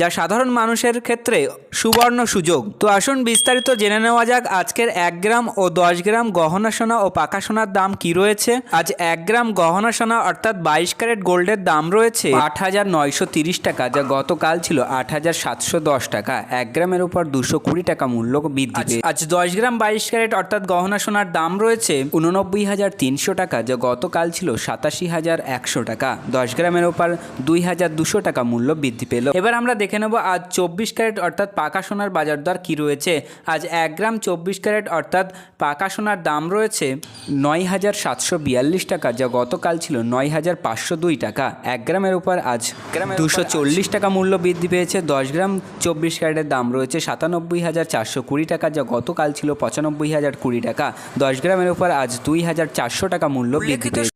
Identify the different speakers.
Speaker 1: যা সাধারণ মানুষের ক্ষেত্রে সুবর্ণ সুযোগ। তো আসুন বিস্তারিত জেনে নেওয়া যাক আজকের এক গ্রাম ও দশ গ্রাম গহনা সোনা ও পাকা সোনার দাম কি রয়েছে। আজ এক গ্রাম গহনা সোনা অর্থাৎ বাইশ ক্যারেট গোল্ডের দাম রয়েছে আট হাজার নয়শো তিরিশ টাকা যা গতকাল ছিল আট হাজার সাতশো দশ টাকা। এক গ্রামের উপর দুশো কুড়ি টাকা মূল্য বৃদ্ধি পেয়েছে। আজ দশ গ্রাম বাইশ ক্যারেট অর্থাৎ গহনা সোনার দাম রয়েছে উননব্বই হাজার তিনশো টাকা যা গতকাল ছিল সাতাশি হাজার একশো টাকা। দশ গ্রামের উপর দুই হাজার দুশো টাকা মূল্য বৃদ্ধি পেল। এবার আমরা দেখে নেব আজ চব্বিশ ক্যারেট অর্থাৎ পাকা সোনার বাজার দর কী রয়েছে? আজ এক গ্রাম চব্বিশ ক্যারেট অর্থাৎ পাকা সোনার দাম রয়েছে নয় হাজার সাতশো বিয়াল্লিশ টাকা যা গতকাল ছিল নয় হাজার পাঁচশো দুই টাকা। এক গ্রামের উপর আজ দুশো চল্লিশ টাকা মূল্য বৃদ্ধি পেয়েছে দশ গ্রাম চব্বিশ ক্যারেটের দাম রয়েছে সাতানব্বই হাজার চারশো কুড়ি টাকা যা গতকাল ছিল পঁচানব্বই হাজার কুড়ি টাকা। দশ গ্রামের উপর আজ দুই হাজার চারশো টাকা মূল্য বৃদ্ধি পেয়েছে।